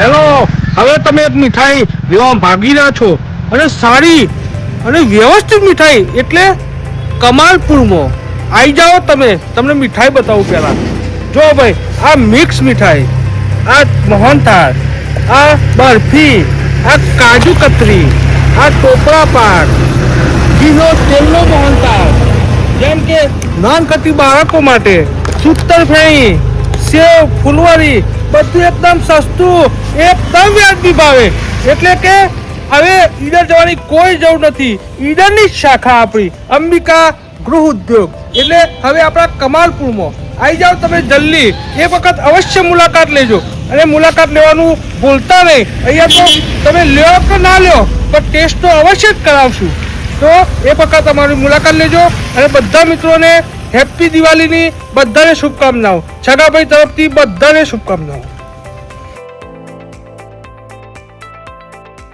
Hello, હવે તમે મીઠાઈ લેવા ભાગી રહ્યા છો. અને સારી અને વ્યવસ્થિત મીઠાઈ એટલે કમાલપુરમાં આવી જાઓ તમે, તમને મીઠાઈ બતાવું પહેલાં. જો ભાઈ, આ મિક્સ મીઠાઈ, આ મોહનથાળ આ બરફી, આ કાજુ કતરી, આ ટોપરા પાક, ઘીનો તેલનો મોહનથાળ જેમ કે નાનકટી બાળકો માટે સૂતર ફેણી સેવ ફૂલવારી, બધું એકદમ સસ્તું, એકદમ વ્યાજબી ભાવે. એટલે કે હવે ઈડર જવાની કોઈ જરૂર નથી. ઈડરની જ શાખા આપણી, અંબિકા ગૃહ ઉદ્યોગ. એટલે હવે આપણા કમાલપુરમાં. આવી જાઓ તમે જલ્દી, એક વખત અવશ્ય મુલાકાત લેજો. અને મુલાકાત લેવાનું ભૂલતા નહીં. અહીંયા તો તમે લ્યો કે ના લ્યો, પણ ટેસ્ટ તો અવશ્ય જ કરાવશું. તો એ વખત અમારી મુલાકાત લેજો અને બધા મિત્રોને હેપી દિવાળીની બધાને શુભકામનાઓ. છગાભાઈ તરફથી બધાને શુભકામનાઓ.